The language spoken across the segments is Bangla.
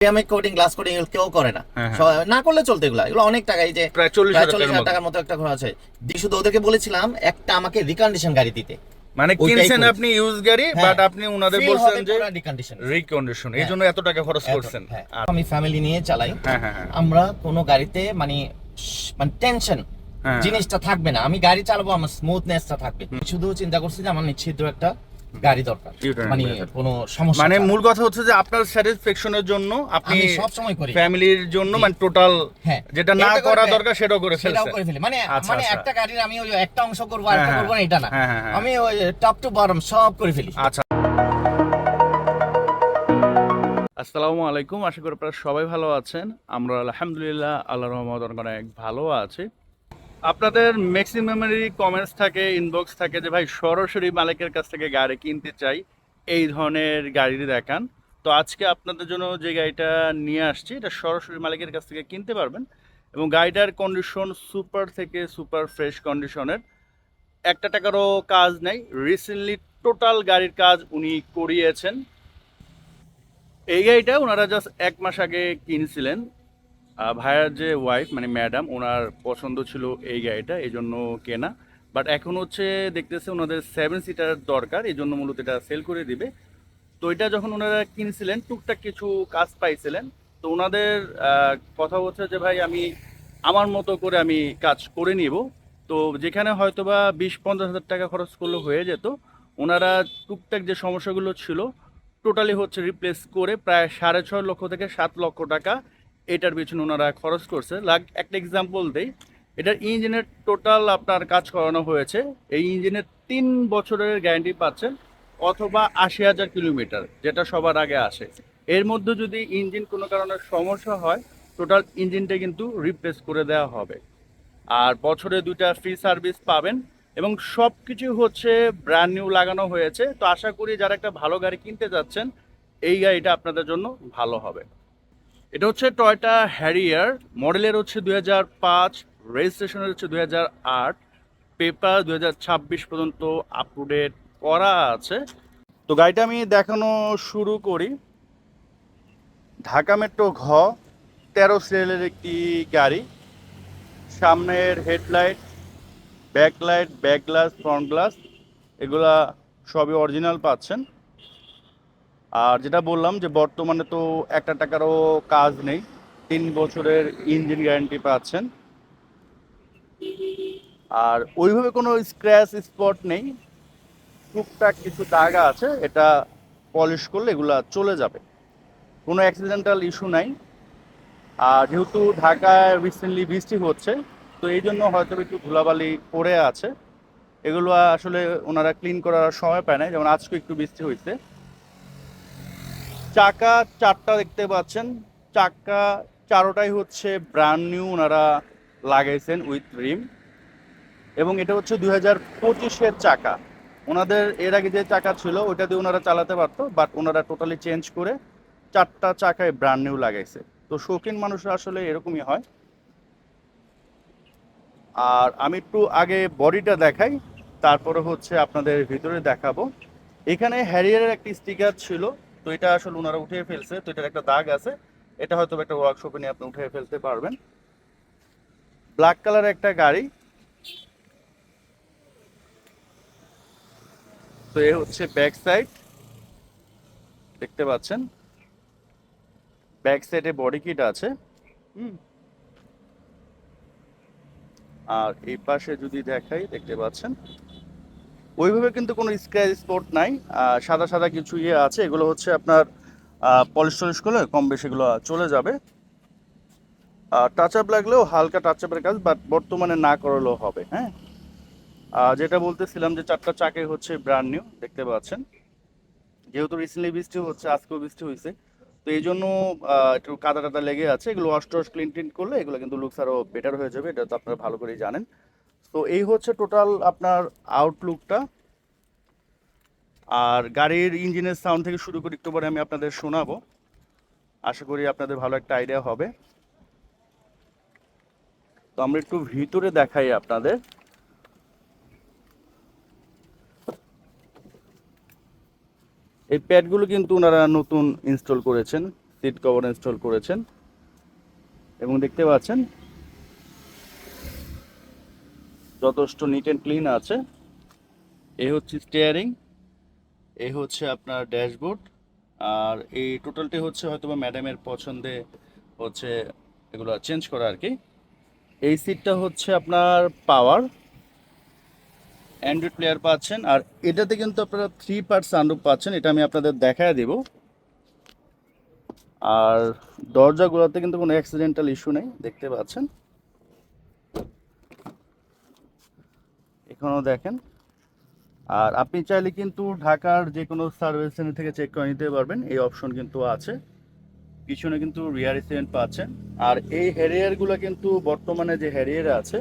সিরামিক কোটিং গ্লাস কোটিং এগুলো কেউ করে না হ্যাঁ, হ্যাঁ। না করলে চলতে এগুলো এগুলো অনেক টাকা এই যে প্রায় চল্লিশ হাজার টাকার মতো। একটা ঘোড়া আছে শুধু ওদেরকে বলেছিলাম একটা আমাকে রিকন্ডিশন গাড়ি দিতে মানে কিনছেন আপনি ইউজ গাড়ি হ্যাঁ। বাট আপনি উনাদের বলছেন যে রিকন্ডিশন এই হ্যাঁ। জন্য এত টাকা খরচ করছেন হ্যাঁ। আমি ফ্যামিলি নিয়ে চালাই হ্যাঁ হ্যাঁ হ্যাঁ আমরা কোনো গাড়িতে মানে মানে টেনশন হ্যাঁ। জিনিসটা থাকবে না আমি গাড়ি চালাবো আমার স্মুথনেসটা থাকবে শুধু চিন্তা করছি যে আমার নিশ্চিত একটা গাড়ি দরকার। মানে কোনো সমস্যা মানে মূল কথা হচ্ছে যে আপনার স্যাটিসফ্যাকশনের জন্য আপনি সব সময় করি। ফ্যামিলির জন্য মানে টোটাল হ্যাঁ। যেটা না করা দরকার সেটাও করে সেটাও করে ফেলি। মানে আচ্ছা, মানে আচ্ছা। একটা গাড়ির আমি ওই একটা অংশ করব আর একটা হ্যাঁ, করব না এটা না। হ্যাঁ, হ্যাঁ, হ্যাঁ। আমি ওই টপ টু বটম সব করে ফেলি। আচ্ছা। আসসালামু আলাইকুম। আশা করি আপনারা সবাই ভালো আছেন। আমরা আলহামদুলিল্লাহ আল্লাহ রহমত অনেক ভালো আছি। আপনাদের ম্যাক্সিমামেরই কমেন্টস থাকে ইনবক্স থাকে যে, ভাই, সরাসরি মালিকের কাছ থেকে গাড়ি কিনতে চাই, এই ধরনের গাড়ি দেখান। তো আজকে আপনাদের জন্য যে গাড়িটা নিয়ে আসছি, এটা সরাসরি মালিকের কাছ থেকে কিনতে পারবেন এবং গাড়িটার কন্ডিশন সুপার থেকে সুপার ফ্রেশ কন্ডিশনের একটা টাকারও কাজ নেই রিসেন্টলি টোটাল গাড়ির কাজ উনি করিয়েছেন। এই গাড়িটা ওনারা জাস্ট এক মাস আগে কিনছিলেন। ভাইয়ার যে ওয়াইফ মানে ম্যাডাম ওনার পছন্দ ছিল এই গাড়িটা, এই জন্য কেনা। বাট এখন হচ্ছে দেখতেছে ওনাদের সেভেন সিটার দরকার, এই জন্য মূলত এটা সেল করে দিবে। তো এটা যখন ওনারা কিনছিলেন, টুকটাক কিছু কাজ পাইছিলেন। তো ওনাদের কথা হচ্ছে যে ভাই, আমি আমার মতো করে আমি কাজ করে নিব। তো যেখানে হয়তোবা বিশ পঞ্চাশ হাজার টাকা খরচ করলে হয়ে যেত, ওনারা টুকটাক যে সমস্যাগুলো ছিল টোটালি হচ্ছে রিপ্লেস করে প্রায় সাড়ে ছয় লক্ষ থেকে সাত লক্ষ টাকা এটার পিছনে ওনারা খরচ করছে। লাগ, একটা এক্সাম্পল দেই। এটার ইঞ্জিনের টোটাল আপনার কাজ করানো হয়েছে। এই ইঞ্জিনের তিন বছরের গ্যারান্টি পাচ্ছেন, অথবা আশি হাজার কিলোমিটার, যেটা সবার আগে আসে। এর মধ্যে যদি ইঞ্জিন কোনো কারণে সমস্যা হয় টোটাল ইঞ্জিনটা কিন্তু রিপ্লেস করে দেওয়া হবে। আর বছরে দুইটা ফ্রি সার্ভিস পাবেন, এবং সব কিছু হচ্ছে ব্র্যান্ড নিউ লাগানো হয়েছে। তো আশা করি যারা একটা ভালো গাড়ি কিনতে যাচ্ছেন, এই গাড়িটা আপনাদের জন্য ভালো হবে। এটা হচ্ছে টয়টা হ্যারিয়ার মডেলের হচ্ছে দুই হাজার পাঁচ রেজিস্ট্রেশনের হচ্ছে দুই হাজার আট পেপার দুই হাজার ছাব্বিশ পর্যন্ত আপ টু ডেট করা আছে। তো গাড়িটা আমি দেখানো শুরু করি। ঢাকা মেট্রো ঘ, তেরো সিরিয়ালের একটি গাড়ি। সামনের headlight backlight back glass front glass এগুলা সবই অরিজিনাল পাচ্ছেন। আর যেটা বললাম যে বর্তমানে তো একটা টাকারও কাজ নেই, তিন বছরের ইঞ্জিন গ্যারান্টি পাচ্ছেন। আর ওইভাবে কোনো স্ক্র্যাচ স্পট নেই, টুকটাক কিছু দাগা আছে, এটা পলিশ করলে এগুলা চলে যাবে। কোনো অ্যাক্সিডেন্টাল ইস্যু নাই। আর যেহেতু ঢাকায় রিসেন্টলি বৃষ্টি হচ্ছে, তো এই জন্য হয়তো একটু ধুলাবালি পড়ে আছে। এগুলো আসলে ওনারা ক্লিন করার সময় পায় না যেমন আজকে একটু বৃষ্টি হয়েছে। চাকা চারটা দেখতে পাচ্ছেন। চাকা চারোটাই হচ্ছে ব্র্যান্ড নিউ ওনারা লাগাইছেন উইথ রিম এবং এটা হচ্ছে দুই হাজার পঁচিশের চাকা। ওনাদের এর আগে যে চাকা ছিল, ওইটা দিয়ে ওনারা চালাতে পারতো বাট ওনারা টোটালি চেঞ্জ করে চারটা চাকায় ব্র্যান্ড নিউ লাগাইছে। তো শৌখিন মানুষরা আসলে এরকমই হয়। আর আমি একটু আগে বডিটা দেখাই, তারপরে হচ্ছে আপনাদের ভিতরে দেখাবো। এখানে হ্যারিয়ারের একটি স্টিকার ছিল। তো এটা আসলে ওনারা উঠিয়ে ফেলছে তো এটার একটা দাগ আছে। এটা হয়তো একটা ওয়ার্কশপে নিয়ে আপনি উঠিয়ে ফেলতে পারবেন। ব্ল্যাক কালার একটা গাড়ি। তো এ হচ্ছে ব্যাক সাইড দেখতে পাচ্ছেন। ব্যাক সাইডে বডি কিট আছে। হুম। আর এই পাশে যদি দেখাই দেখতে পাচ্ছেন। ওইভাবে কিন্তু কোনো স্ক্র্যাচ স্পট নাই। সাদা সাদা কিছু ইয়ে আছে, এগুলো হচ্ছে আপনার পলিশ টলিশ করলে কম বেশি এগুলো চলে যাবে। টাচ আপ লাগলেও হালকা টাচ আপের কাজ বাট বর্তমানে না করলেও হবে হ্যাঁ? যেটা বলতেছিলাম যে চারটা চাকে হচ্ছে ব্র্যান্ড নিউ দেখতে পাচ্ছেন। যেহেতু রিসেন্টলি বৃষ্টি হচ্ছে, আজকেও বৃষ্টি হয়েছে, তো এই জন্য একটু কাদা টাদা লেগে আছে। এগুলো ওয়াশ টস ক্লিন টিন করলে এগুলো কিন্তু লুকস আরও বেটার হয়ে যাবে, এটা তো আপনারা ভালো করেই জানেন। তো এই হচ্ছে টোটাল আপনার আউটলুকটা আর গাড়ির ইঞ্জিনের সাউন্ড থেকে শুরু করে একটু পরে আমি আপনাদের শোনাবো। আশা করি আপনাদের ভালো একটা আইডিয়া হবে। তো আমরা একটু ভিতরে দেখাই আপনাদের। এই প্যাডগুলো কিন্তু ওনারা নতুন ইনস্টল করেছেন সিট কভার ইনস্টল করেছেন। এবং দেখতে পাচ্ছেন, যথেষ্ট নিট অ্যান্ড ক্লিন আছে। এই হচ্ছে স্টিয়ারিং এই হচ্ছে আপনার ড্যাশবোর্ড, আর এই টোটালটি হচ্ছে হয়তো বা ম্যাডামের পছন্দে হচ্ছে এগুলো চেঞ্জ করা আর কি। এই সিটটা হচ্ছে আপনার পাওয়ার, অ্যান্ড্রয়েড প্লেয়ার পাচ্ছেন, আর এটাতে কিন্তু আপনারা থ্রি পার্ট সানরুফ পাচ্ছেন, এটা আমি আপনাদের দেখায় দেব। আর দরজাগুলোতে কিন্তু কোনো অ্যাক্সিডেন্টাল ইস্যু নেই, দেখতে পাচ্ছেন। এখানেও দেখেন। আর আপনি চাইলে কিন্তু ঢাকার যে কোনো সার্ভিস সেন্টার থেকে চেক করে নিতে পারবেন। এই অপশন কিন্তু আছে। পিছনে কিন্তু রিয়ার স্ট্যান্ড পাচ্ছেন। আর এই হ্যারিয়ারগুলো কিন্তু বর্তমানে যে হ্যারিয়ার আছে,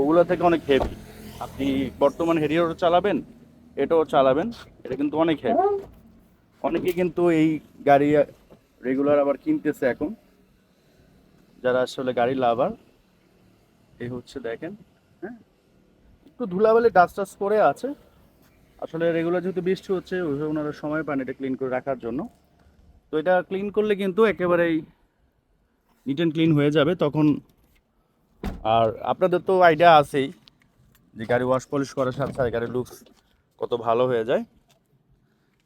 ওগুলো থেকে অনেক হেভি আপনি বর্তমান হ্যারিয়ারও চালাবেন, এটাও চালাবেন, এটা কিন্তু অনেক হেভি অনেকে কিন্তু এই গাড়ি রেগুলার আবার কিনতেছে এখন। যারা আসলে গাড়ি লাভার এই হচ্ছে দেখেন হ্যাঁ? একটু ধুলাবালি ডাস্ট টাস্ট করে আছে। আসলে রেগুলার যেহেতু বৃষ্টি হচ্ছে ওইভাবে ওনারা সময় পান এটা ক্লিন করে রাখার জন্য। তো এটা ক্লিন করলে কিন্তু একেবারেই নিট অ্যান্ড ক্লিন হয়ে যাবে। তখন আর আপনাদের তো আইডিয়া আছেই যে গাড়ি ওয়াশ পলিশ করার সাথে সাথে গাড়ির লুকস কত ভালো হয়ে যায়।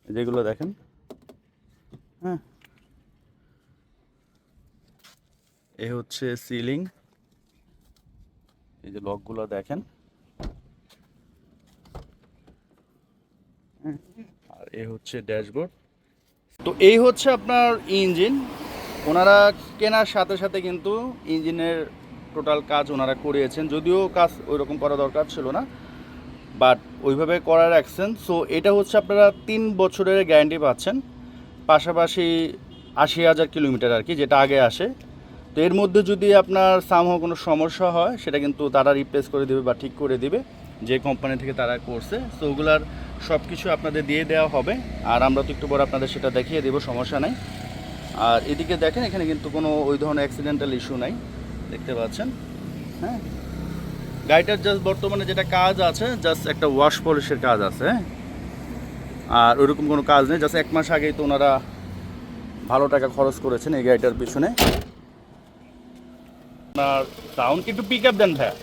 যেগুলো দেখেন। হ্যাঁ। এ হচ্ছে সিলিং এই যে লকগুলো দেখেন। আর এ হচ্ছে ড্যাশবোর্ড। তো এই হচ্ছে আপনার ইঞ্জিন। ওনারা কেনার সাথে সাথে কিন্তু ইঞ্জিনের টোটাল কাজ ওনারা করিয়েছেন। যদিও কাজ ওই রকম করা দরকার ছিল না, বাট ওইভাবে করার রাখছেন সো এটা হচ্ছে আপনারা তিন বছরের গ্যারান্টি পাচ্ছেন। পাশাপাশি আশি হাজার কিলোমিটার আর কি, যেটা আগে আসে। তো এর মধ্যে যদি আপনার সামহ কোনো সমস্যা হয়, সেটা কিন্তু তারা রিপ্লেস করে দেবে বা ঠিক করে দেবে, যে কোম্পানি থেকে তারা করছে। সো ওগুলার সব কিছু আপনাদের দিয়ে দেওয়া হবে। আর আমরা তো একটু পরে আপনাদের সেটা দেখিয়ে দেবো, সমস্যা নাই। আর এদিকে দেখেন, এখানে কিন্তু কোনো ওই ধরনের অ্যাক্সিডেন্টাল ইস্যু নাই। দেখতে পাচ্ছেন? হ্যাঁ? গাড়িটার জাস্ট বর্তমানে যেটা কাজ আছে জাস্ট একটা ওয়াশ পলিশের কাজ আছে হ্যাঁ? আর ওইরকম কোনো কাজ নেই জাস্ট এক মাস আগেই তো ওনারা ভালো টাকা খরচ করেছেন এই গাড়িটার পিছনে। আপনার সাউন্ড একটু পিক আপ দেন ভাইয়া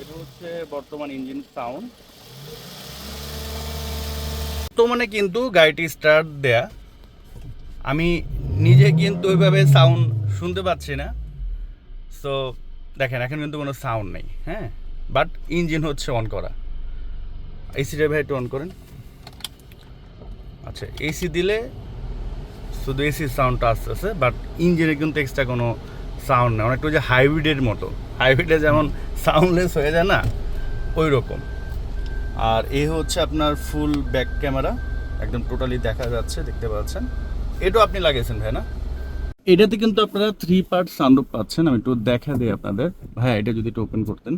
এটা হচ্ছে বর্তমান ইঞ্জিন সাউন্ড বর্তমানে কিন্তু গাড়িটি স্টার্ট দেয়া। আমি নিজে কিন্তু ওইভাবে সাউন্ড শুনতে পাচ্ছি না। সো দেখেন, এখন কিন্তু কোনো সাউন্ড নেই হ্যাঁ? বাট ইঞ্জিন হচ্ছে অন করা। এসিটা ভাই একটু অন করেন। আচ্ছা এসি দিলে শুধু এসির সাউন্ডটা আসতেছে বাট ইঞ্জিনে কিন্তু এক্সট্রা কোনো সাউন্ড নেই। অনেকটা যে হাইব্রিডের মতো। হাইব্রিডে যেমন সাউন্ডলেস হয়ে যায় না ওই রকম আর এ হচ্ছে আপনার ফুল ব্যাক ক্যামেরা একদম টোটালি দেখা যাচ্ছে, দেখতে পাচ্ছেন। এটাও আপনি লাগিয়েছেন ভাই, না? এটাতে কিন্তু আপনারা থ্রি পার্ট সানরুফ পাচ্ছেন, আমি একটু দেখা দিই আপনাদের। ভাই, এটা যদি একটু ওপেন করতেন।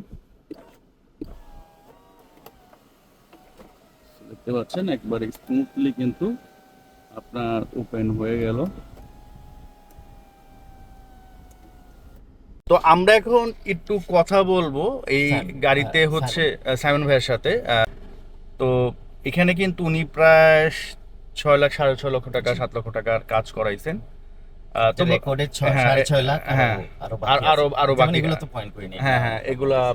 দেখতে পাচ্ছেন, একবারে স্মুথলি কিন্তু আপনার ওপেন হয়ে গেল। তো আমরা এখন একটু কথা বলব এই গাড়িতে হচ্ছে সাইমন ভাইয়ের সাথে। তো এখানে কিন্তু উনি প্রায় ছয় লাখ সাড়ে ছয় লক্ষ টাকা সাত লক্ষ টাকার কাজ করাইছেন। হ্যাঁ, হ্যাঁ, বাকি-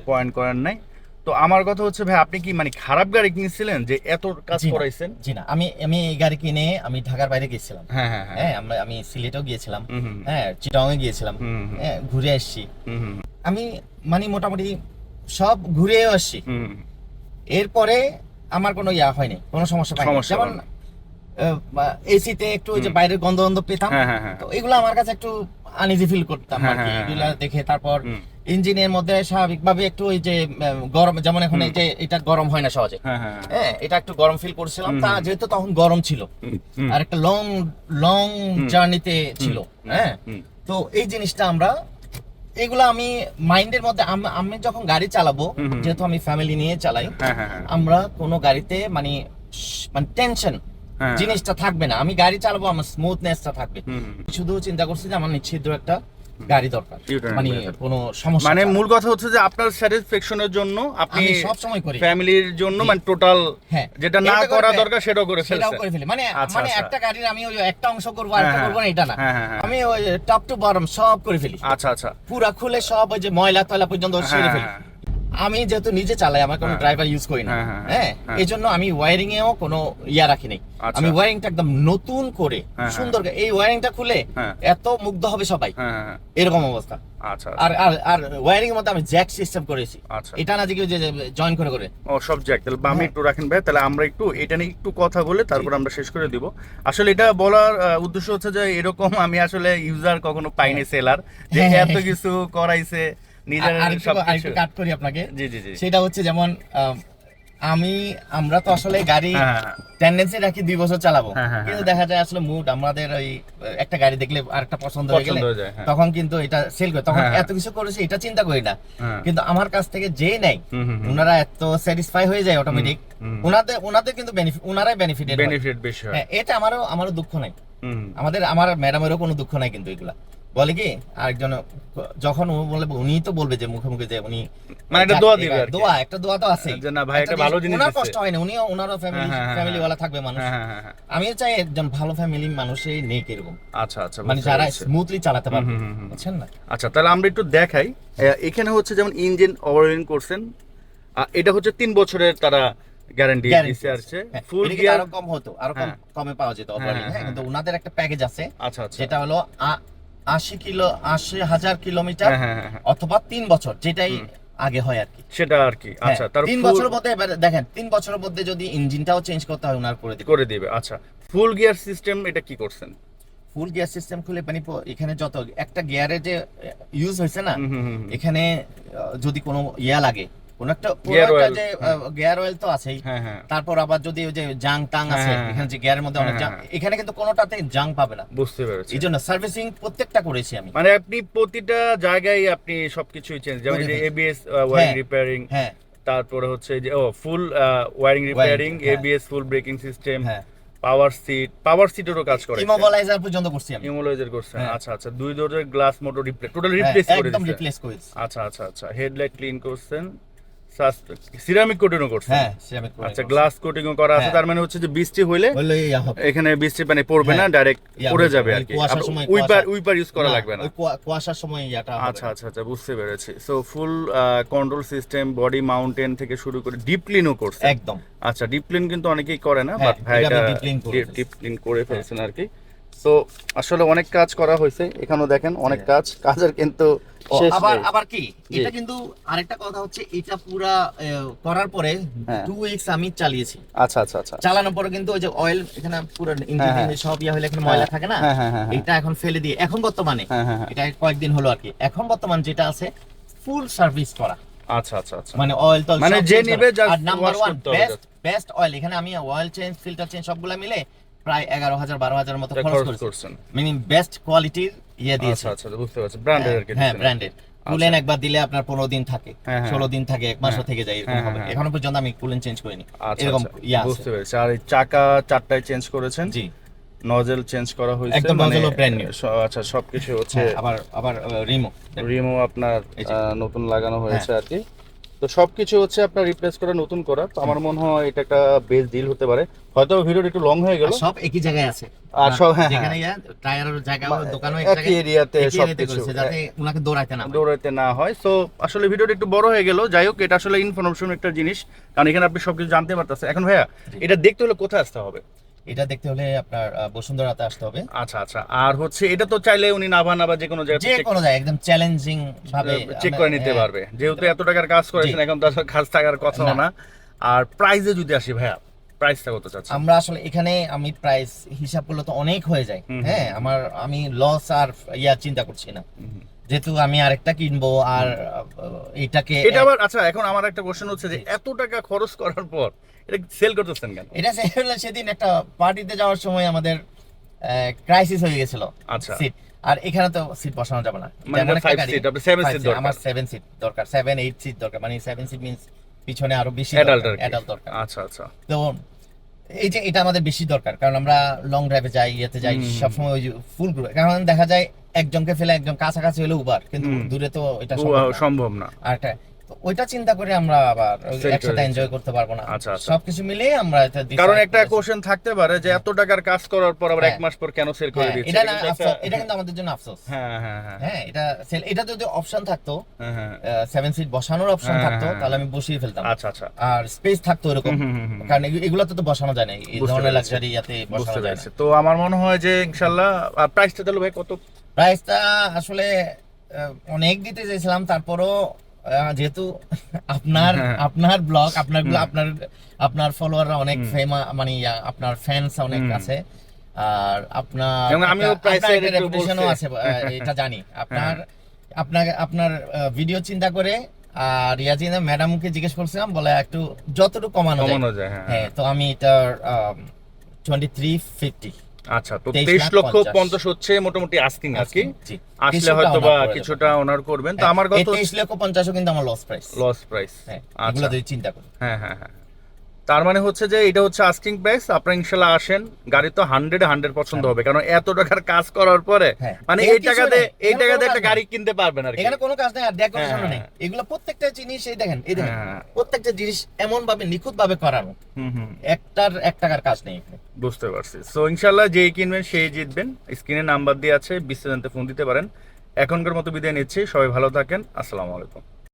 পয়েন্ট করেন নিই। তো আমার কথা হচ্ছে ভাই আপনি কি মানে খারাপ গাড়ি কিনছিলেন যে এত কাজ করাইছেন? জি না। আমি আমি এই গাড়ি কিনে আমি ঢাকার বাইরে গেছিলাম হ্যাঁ হ্যাঁ হ্যাঁ। হ্যাঁ আমরা আমি সিলেটেও গিয়েছিলাম। হ্যাঁ চিটাং এ গিয়েছিলাম হ্যাঁ ঘুরে আসছি। আমি মানে মোটামুটি সব ঘুরেও আসছি। এরপরে আমার কোনো ইয়া হয়নি কোনো সমস্যা পাইনি। যেমন এসিতে একটু ওই যে বাইরের গন্ধ গন্ধ পেতাম। হ্যাঁ তো এগুলো আমার কাছে একটু আনইজি ফিল করতাম আর কি। এগুলা। দেখে তারপর ইঞ্জিনের মধ্যে স্বাভাবিকভাবে একটু ওই যে গরম যেমন এখন এই যে এটা গরম হয় না সহজে। হ্যাঁ হ্যাঁ হ্যাঁ। হ্যাঁ এটা একটু গরম ফিল করছিলাম। তা যেহেতু তখন গরম ছিল। আর একটা লং লং জার্নিতে ছিল। হ্যাঁ? তো এই জিনিসটা আমরা এগুলো আমি মাইন্ডের মধ্যে আমি যখন গাড়ি চালাবো। যেহেতু আমি ফ্যামিলি নিয়ে চালাই। আমরা কোনো গাড়িতে মানে মানে টেনশন। জিনিসটা থাকবে না। আমি গাড়ি চালাবো আমার স্মুথনেসটা থাকবে। শুধু চিন্তা করছি যে আমার নিচ্ছিদ্র একটা গাড়ি দরকার। মানে কোনো সমস্যা মানে মূল কথা হচ্ছে যে আপনার স্যাটিসফ্যাকশনের জন্য আপনি সব সময় করি। ফ্যামিলির জন্য মানে টোটাল হ্যাঁ। যেটা না করা দরকার সেটাও করে সেটাও করে ফেলি। মানে আচ্ছা, মানে আচ্ছা। একটা গাড়ির আমি ওই একটা অংশ করব আর একটা হ্যাঁ, করব না এটা না। হ্যাঁ, হ্যাঁ, হ্যাঁ। আমি ওই টপ টু বটম সব করে ফেলি। আচ্ছা আচ্ছা। পুরা খুলে সব ওই যে ময়লা তয়লা পর্যন্ত সেরে হ্যাঁ, ফেলি। হ্যাঁ। আমি যেহেতু নিজে চালাই আমার কোনো হ্যাঁ। ড্রাইভার ইউজ করি না। হ্যাঁ, হ্যাঁ, হ্যাঁ। হ্যাঁ। এই জন্য আমি ওয়ারিং এও কোনো ইয়া রাখি নাই। আচ্ছা। আমি ওয়ারিংটা একদম নতুন করে হ্যাঁ, সুন্দর এই ওয়ারিংটা খুলে হ্যাঁ। এত মুগ্ধ হবে সবাই। হ্যাঁ হ্যাঁ, হ্যাঁ। এরকম অবস্থা। আচ্ছা আর আর আর ওয়ারিং এর মধ্যে আমি জ্যাক সিস্টেম করেছি। আচ্ছা। এটা না যে কেউ জয়েন করে করে। ও সব জ্যাক তাহলে বামে হ্যাঁ। একটু রাখেন ভাই তাহলে আমরা একটু এটা নিয়ে একটু কথা বলে তারপর আমরা শেষ করে দিব। আসলে এটা বলার উদ্দেশ্য হচ্ছে যে এরকম আমি আসলে ইউজার কখনো পাইনি সেলার যে হ্যাঁ। এত কিছু করাইছে। নিজের কাট করি আপনাকে। জি জি জি। সেটা হচ্ছে যেমন আমি আমরা তো আসলে গাড়ি হ্যাঁ, হ্যাঁ, হ্যাঁ। টেন্ডেন্সি রাখি দুই বছর চালাবো। হ্যাঁ, হ্যাঁ, কিন্তু হ্যাঁ। দেখা যায় আসলে মুড আমাদের ওই একটা গাড়ি দেখলে আরেকটা পছন্দ হয়ে গেলে হয়ে হ্যাঁ। তখন কিন্তু এটা সেল করে। তখন হ্যাঁ, হ্যাঁ। এত কিছু করেছে এটা চিন্তা করি না। হ্যাঁ। কিন্তু আমার কাছ থেকে যে নেই। ওনারা এত স্যাটিসফাই হয়ে যায় অটোমেটিক ওনাদের ওনাদের কিন্তু বেনিফিট ওনারাই বেনিফিটেড বেনিফিট বেশি হ্যাঁ। এটা আমারও আমারও দুঃখ নাই। আমাদের আমার ম্যাডামেরও কোনো দুঃখ নাই কিন্তু এগুলা। বলে কি? আরেকজন যখন ও বলে উনি তো বলবে যে মুখে মুখে যে উনি মানে একটা দোয়া দিবে আর দোয়া একটা দোয়া তো আছে যে না ভাই একটা ভালো জিনিস ওনার কষ্ট হয় না উনিও ওনারও ফ্যামিলি ফ্যামিলি। ওয়ালা থাকবে মানুষ। হ্যাঁ, হ্যাঁ, হ্যাঁ। আমিও চাই একজন ভালো ফ্যামিলি মানুষই নেই এরকম। আচ্ছা আচ্ছা মানে যারা স্মুথলি চালাতে পারবে। বুঝছেন না? আচ্ছা তাহলে আমরা একটু দেখাই। এখানে হচ্ছে যেমন ইঞ্জিন ওভারহলিং করছেন এটা হচ্ছে তিন বছরের তারা গ্যারান্টি দিচ্ছে আসছে ফুল গিয়ার আরও কম হতো আরও কম। কমে পাওয়া যেত overhauling, হ্যাঁ, কিন্তু। ওনাদের একটা প্যাকেজ আছে আচ্ছা আচ্ছা। যেটা হলো আশি কিলো আশি হাজার কিলোমিটার হ্যাঁ, হ্যাঁ, হ্যাঁ। অথবা তিন বছর যেটাই আগে হয় আর কি। সেটা আর কি। আচ্ছা তার তিন বছরের মধ্যে এবার দেখেন তিন বছরের মধ্যে যদি ইঞ্জিনটাও চেঞ্জ করতে হয় ওনার করে দিবে। করে দিবে আচ্ছা। ফুল গিয়ার সিস্টেম এটা কি করছেন? ফুল গিয়ার সিস্টেম খুলে মানে এখানে যত একটা গিয়ারে যে ইউজ হয়েছে না। এখানে যদি কোনো ইয়া লাগে কোন একটা যে। গিয়ার অয়েল তো আছেই। হ্যাঁ হ্যাঁ। তারপর আবার যদি ওই যে জাং টাং হ্যাঁ, আছে এখানে যে গিয়ারের মধ্যে অনেক জাং। এখানে কিন্তু কোনোটাতে জাং পাবে না। বুঝতে পেরেছি। এই জন্য সার্ভিসিং প্রত্যেকটা করেছি আমি। মানে আপনি প্রতিটা জায়গায় আপনি সবকিছুই চেঞ্জ যেমন করে যে এবিএস ওয়ারিং। রিপেয়ারিং হ্যাঁ তারপরে হচ্ছে যে ও full wiring repairing. ABS full braking system হ্যাঁ। পাওয়ার সিট পাওয়ার সিটেরও কাজ করে ইমোবিলাইজার পর্যন্ত করছি আমি। করছেন। আচ্ছা আচ্ছা দুই দরজার glass motor replace total replace করে একদম রিপ্লেস করেছি। আচ্ছা আচ্ছা আচ্ছা হেডলাইট ক্লিন করছেন। সিরামিক কোটিংও করছেন হ্যাঁ সেরামিক আচ্ছা গ্লাস কোটিংও করা আছে হ্যাঁ। তার মানে হচ্ছে যে বৃষ্টি হইলে এখানে বৃষ্টি পানি পড়বে না হ্যাঁ। ডাইরেক্ট পড়ে যাবে আর কি। উইপার উইপার ইউজ করা লাগবে না। কুয়াশার সময় হবে আচ্ছা আচ্ছা আচ্ছা বুঝতে পেরেছি। So full control system body mounting থেকে শুরু করে ডিপ ক্লিনও করছে। একদম। আচ্ছা ডিপ ক্লিন কিন্তু অনেকেই করে না হ্যাঁ, বাট ভাই এটা এটা clean করে ডিপ ক্লিন করে ফেলছেন আর কি। তো আসলে অনেক কাজ করা হয়েছে এখানেও দেখেন অনেক কাজ কাজের কিন্তু আবার আবার কি? এটা কিন্তু আরেকটা কথা হচ্ছে এটা পুরা করার পরে হ্যাঁ। টু উইকস আমি চালিয়েছি। আচ্ছা আচ্ছা আচ্ছা। চালানোর পরে কিন্তু ওই যে অয়েল এখানে পুরো হ্যাঁ, ইঞ্জিন হ্যাঁ। সব ইয়া হলে এখানে ময়লা থাকে না? হ্যাঁ হ্যাঁ হ্যাঁ হ্যাঁ। এটা এখন ফেলে দিয়ে এখন বর্তমানে হ্যাঁ হ্যাঁ হ্যাঁ। এটা কয়েকদিন হলো আর কি এখন বর্তমান যেটা আছে ফুল সার্ভিস করা। আচ্ছা আচ্ছা আচ্ছা। মানে অয়েল তো মানে যে নিবে আর নাম্বার wash ওয়ান করতে হবে বেস্ট বেস্ট অয়েল এখানে আমি অয়েল চেঞ্জ ফিল্টার চেঞ্জ সবগুলা মিলে প্রায় এগারো হাজার বারো হাজার মতো খরচ করছেন। মিনিং বেস্ট কোয়ালিটির ইয়ে দিয়েছে। আচ্ছা আচ্ছা বুঝতে পারছি। কি হ্যাঁ ব্র্যান্ডেড কুলেন একবার দিলে আপনার পনেরো দিন থাকে হ্যাঁ, হ্যাঁ। ষোলো দিন থাকে এক মাসও হ্যাঁ। থেকে যায় এরকম হবে। এখনও পর্যন্ত আমি কুলেন চেঞ্জ করিনি। আচ্ছা এরকম আচ্ছা, ইয়ে বুঝতে পেরেছি। আর চাকা চারটায় চেঞ্জ করেছেন? জি। নজেল চেঞ্জ করা হয়েছে? একদম brand new। স- আচ্ছা সবকিছু হচ্ছে আবার আবার রিমো রিমো আপনার নতুন লাগানো হয়েছে আর কি। তো সবকিছু হচ্ছে আপনার রিপ্লেস করে নতুন করা। তো আমার মনে হয় এটা একটা বেস্ট ডিল হতে পারে। হয়তো ভিডিওটা একটু লং হয়ে গেল। সব একই জায়গায় আছে। আর সব হ্যাঁ যেখানে হ্যাঁ টায়ারের জায়গা দোকানও এক জায়গায় এরিয়াতে একই area তে সবকিছু। করেছে, যাতে উনাকে দৌড়াইতে না হয়। দৌড়াইতে না হয়। সো আসলে ভিডিওটা একটু বড় হয়ে গেল। যাই হোক এটা আসলে ইনফরমেশন একটা জিনিস। কারণ এখানে আপনি সবকিছু জানতে পারতেছেন। এখন ভাইয়া এটা দেখতে হলে কোথায় আসতে হবে? এটা দেখতে হলে আপনার বসুন্ধরাতে আসতে হবে। আচ্ছা আচ্ছা। আর হচ্ছে এটা তো চাইলে উনি নাভা নাভা যে কোনো যে কোনো জায়গায় একদম চ্যালেঞ্জিং ভাবে চেক করে নিতে হ্যাঁ, পারবে। যেহেতু এত টাকার কাজ করেছেন এখন তো আসলে কাজ থাকার কথা না। আর প্রাইসে যদি আসি ভাইয়া প্রাইসটা কত চাচ্ছেন? আমরা আসলে এখানে আমি প্রাইস হিসাব করলে তো অনেক হয়ে যায়। হ্যাঁ আমার আমি লস আর ইয়া চিন্তা করছি না। যেহেতু আমি আরেকটা কিনবো আর এটাকে এটা আবার আচ্ছা এখন আমার একটা কোশ্চেন হচ্ছে যে এত টাকা খরচ করার পর এটা সেল করতেছেন কেন? এটা সে- হলো সেদিন একটা পার্টিতে যাওয়ার সময় আমাদের ক্রাইসিস হয়ে গেছিল আচ্ছা। সিট আর এখানে তো সিট বসানো যাবে না। মানে। আমার সেভেন সিট দরকার। সেভেন এইট সিট দরকার। মানে সেভেন সিট মিনস পিছনে আরও বেশি অ্যাডাল্ট দরকার আচ্ছা আচ্ছা। তো এই যে এটা আমাদের বেশি দরকার কারণ আমরা লং ড্রাইভে যাই ইয়েতে যাই সবসময় ওই ফুল গ্রুপ কারণ দেখা যায় একজনকে ফেলে একজন কাছাকাছি হলে উবার কিন্তু দূরে তো এটা সম্ভব না। আর একটা ওইটা চিন্তা করে আমরা আবার একসাথে এনজয় করতে পারব না। আচ্ছা, আচ্ছা। সবকিছু মিলিয়ে আমরা এটা কারণ একটা কোশ্চেন থাকতে পারে যে এত টাকার কাজ করার পর আবার এক হ্যাঁ। মাস পর কেন সেল করে হ্যাঁ, দিচ্ছে এটা না এটা কিন্তু আমাদের জন্য আফসোস হ্যাঁ হ্যাঁ হ্যাঁ হ্যাঁ। এটা sell- এটা যদি অপশন থাকতো হ্যাঁ, হ্যাঁ। সেভেন সিট বসানোর অপশন থাকতো তাহলে আমি বসিয়ে ফেলতাম। আচ্ছা আচ্ছা। আর স্পেস থাকতো এরকম। কারণ এগু- এগুলোতে তো বসানো যায় না এই ধরনের লাক্সারি ইয়াতে বসানো যায় না। তো আমার মনে হয় যে ইনশাল্লাহ প্রাইসটা তাহলে ভাই কত? প্রাইসটা আসলে আহ, অনেক দিতে চাইছিলাম তারপরও যেহেতু আপনার হ্যাঁ। আপনার ব্লগ আপনার আপনার আপনার ফলোয়াররা অনেক ফেমা মানে আপনার ফ্যান্স অনেক আছে। আর আপনার আমিও একটা- price আপনার এর একটা একটু reputation ও বলছি। আছে এটা জানি। আপনার হ্যাঁ। আপনার আপনার ভিডিও চিন্তা করে আর ইয়া চিন্তা ম্যাডামকে জিজ্ঞেস করছিলাম বলে একটু যতটুকু কমানো যায়। হ্যাঁ হ্যাঁ তো আমি এটার টোয়েন্টি থ্রি ফিফটি আচ্ছা তো তেইশ লক্ষ পঞ্চাশ। হচ্ছে মোটামুটি আস্কিং আর কি। আসলে হয়তো বা কিছুটা অনার করবেন। তো আমার এই কত তেইশ লক্ষ পঞ্চাশও কিন্তু আমার লস প্রাইস লস প্রাইস হ্যাঁ আচ্ছা। এগুলো যদি চিন্তা করি। হ্যাঁ হ্যাঁ হ্যাঁ। তার মানে হচ্ছে যে এটা হচ্ছে আস্কিং প্রাইস আপনারা ইনশাল্লাহ আসেন গাড়ি তো হান্ড্রেড হান্ড্রেড পছন্দ হবে কারণ এত টাকার কাজ করার পরে হ্যাঁ। মানে এই কিছু টাকাতে এই এখানে টাকাতে একটা গাড়ি কিনতে পারবেন আর এখানে কোনো কাজ নেই আর ডেকোরেশন হ্যাঁ, নেই। হ্যাঁ। এগুলো প্রত্যেকটা জিনিস এই দেখেন এই দেখেন হ্যাঁ, প্রত্যেকটা জিনিস এমন ভাবে নিখুঁত ভাবে করানো হুম হুম। একটার এক টাকার কাজ নেই এখানে। বুঝতে পারছি। সো ইনশাল্লাহ যেই কিনবেন সেই জিতবেন। স্ক্রিনে নাম্বার দিয়ে আছে বিস্তারিত ফোন দিতে পারেন। এখনকার মতো বিদায় নিচ্ছি। সবাই ভালো থাকেন। আসসালামু আলাইকুম।